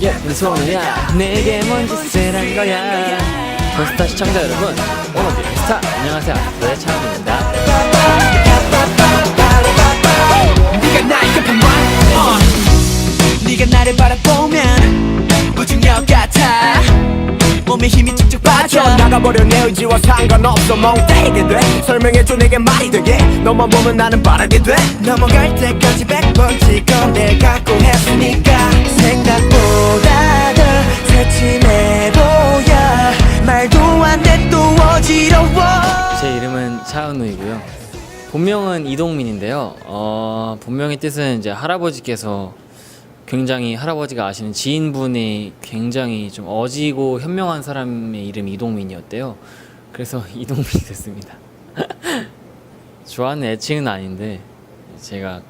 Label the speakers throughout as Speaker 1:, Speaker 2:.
Speaker 1: 예쁜 소리야. 내게 뭔 짓을 한 거야. 버스타 시청자 여러분 오늘도 스타. 안녕하세요. 아스트로의 차은입니다.
Speaker 2: 네가 나의 급한 말. 네가 나를 바라보면 무중력 같아. 몸에 힘이 쭉쭉 빠져.
Speaker 3: 나가버려 내 의지와 상관없어. 멍때리게 돼. 설명해줘 내게 말이 되게. 너만 보면 나는 바라게 돼.
Speaker 2: 넘어갈 때까지 백번 찍어. 내 갖고 했으니까 생각 돼또 어지러워.
Speaker 1: 제 이름은 차은우이고요. 본명은 이동민인데요. 어, 본명의 뜻은 이제 할아버지께서 굉장히 할아버지가 아시는 지인분이 굉장히 좀 어지고 현명한 사람의 이름이 이동민이었대요. 그래서 이동민이 됐습니다. 좋아하는 애칭은 아닌데 제가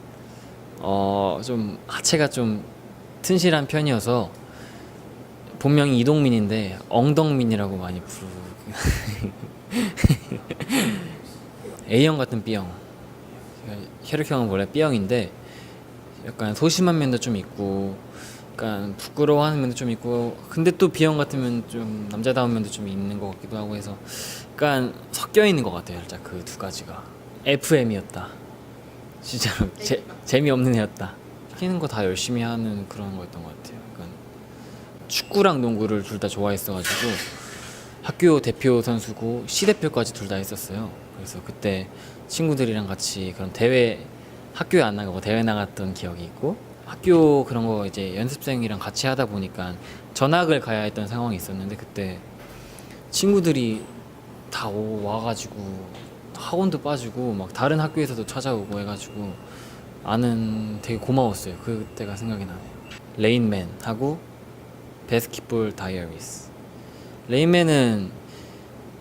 Speaker 1: 어, 좀 하체가 좀 튼실한 편이어서 본명이 이동민인데 엉덩민이라고 많이 부르 A형 같은 B형. 혈액형은 원래 B형인데 약간 소심한 면도 좀 있고 약간 부끄러워하는 면도 좀 있고 근데 또 B형 같으면 좀 남자다운 면도 좀 있는 것 같기도 하고 해서 약간 섞여 있는 것 같아요 살짝 그 두 가지가. FM이었다. 진짜로 재, 재미없는 애였다. 시키는 거 다 열심히 하는 그런 거였던 것 같아요. 약간 축구랑 농구를 둘 다 좋아했어가지고 학교 대표 선수고 시 대표까지 둘 다 했었어요. 그래서 그때 친구들이랑 같이 그런 대회 학교에 안 나가고 대회 나갔던 기억이 있고 학교 그런 거 이제 연습생이랑 같이 하다 보니까 전학을 가야 했던 상황이 있었는데 그때 친구들이 다 오- 와가지고 학원도 빠지고 막 다른 학교에서도 찾아오고 해가지고 아는 되게 고마웠어요. 그때가 생각이 나네요. 레인맨 하고 베스킷볼 다이어리스. 레인맨은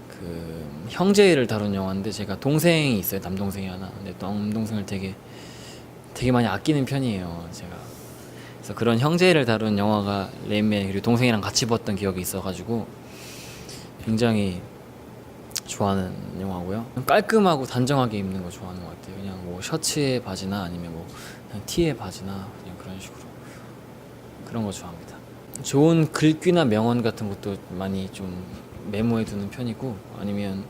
Speaker 1: 그 형제를 다룬 영화인데 제가 동생이 있어요 남동생이 하나 근데 남동생을 되게 되게 많이 아끼는 편이에요 제가 그래서 그런 형제를 다룬 영화가 레인맨 그리고 동생이랑 같이 봤던 기억이 있어가지고 굉장히 좋아하는 영화고요 깔끔하고 단정하게 입는 거 좋아하는 것 같아요 그냥 뭐 셔츠에 바지나 아니면 뭐 그냥 티에 바지나 그냥 그런 식으로 그런 거 좋아합니다. 좋은 글귀나 명언 같은 것도 많이 좀 메모해 두는 편이고 아니면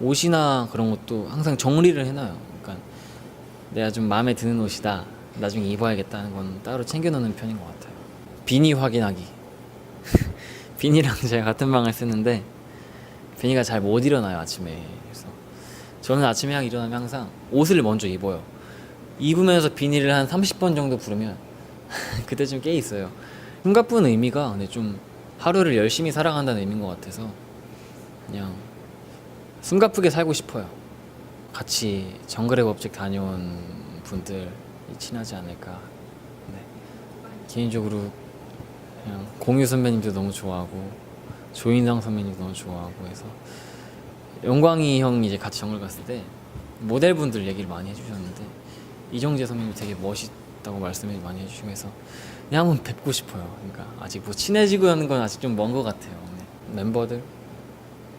Speaker 1: 옷이나 그런 것도 항상 정리를 해놔요. 그러니까 내가 좀 마음에 드는 옷이다. 나중에 입어야겠다는 건 따로 챙겨 놓는 편인 것 같아요. 비니 확인하기. 비니랑 제가 같은 방을 쓰는데 비니가 잘 못 일어나요 아침에. 그래서 저는 아침에 막 일어나면 항상 옷을 먼저 입어요. 입으면서 비니를 한 30번 정도 부르면 그때쯤 깨 있어요. 흉가쁜 의미가 근데 좀 하루를 열심히 살아간다는 의미인 것 같아서 그냥 숨가쁘게 살고 싶어요. 같이 정글의 법칙 다녀온 분들이 친하지 않을까. 네. 개인적으로 그냥 공유 선배님도 너무 좋아하고 조인성 선배님도 너무 좋아하고 해서 영광이 형이 이제 같이 정글 갔을 때 모델분들 얘기를 많이 해주셨는데 이정재 선배님 되게 멋있다고 말씀을 많이 해주시고 해서 그냥 한번 뵙고 싶어요. 그러니까 아직 뭐 친해지고 하는 건 아직 좀 먼 것 같아요. 네. 멤버들,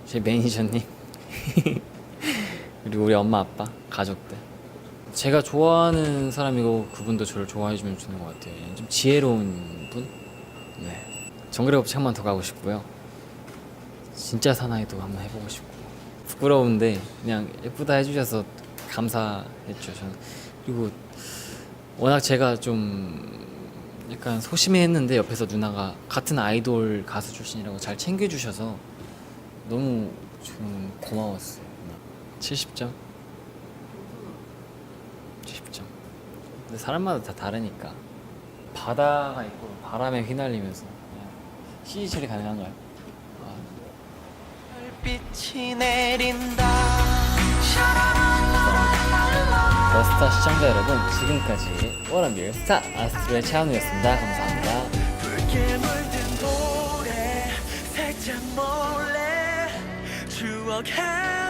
Speaker 1: 제 매니저님, 그리고 우리 엄마 아빠, 가족들. 제가 좋아하는 사람이고 그분도 저를 좋아해 주면 주는 것 같아요. 좀 지혜로운 분. 네. 정글의 법칙 한번 더 가고 싶고요. 진짜 사나이도 한번 해보고 싶고 부끄러운데 그냥 예쁘다 해주셔서 감사했죠. 저는 그리고 워낙 제가 좀 약간 소심해했는데 옆에서 누나가 같은 아이돌 가수 출신이라고 잘 챙겨주셔서 너무 좀 고마웠어요. 누나. 70점? 70점. 근데 사람마다 다 다르니까 바다가 있고 바람에 휘날리면서 CG 처리 가능한가요? 아,
Speaker 2: 빛이 내린다
Speaker 1: 더스타 시청자 여러분 지금까지 워런빌 스타 아스트로의 차은우였습니다. 감사합니다.
Speaker 2: 물든 모래 살짝 몰래 추억하는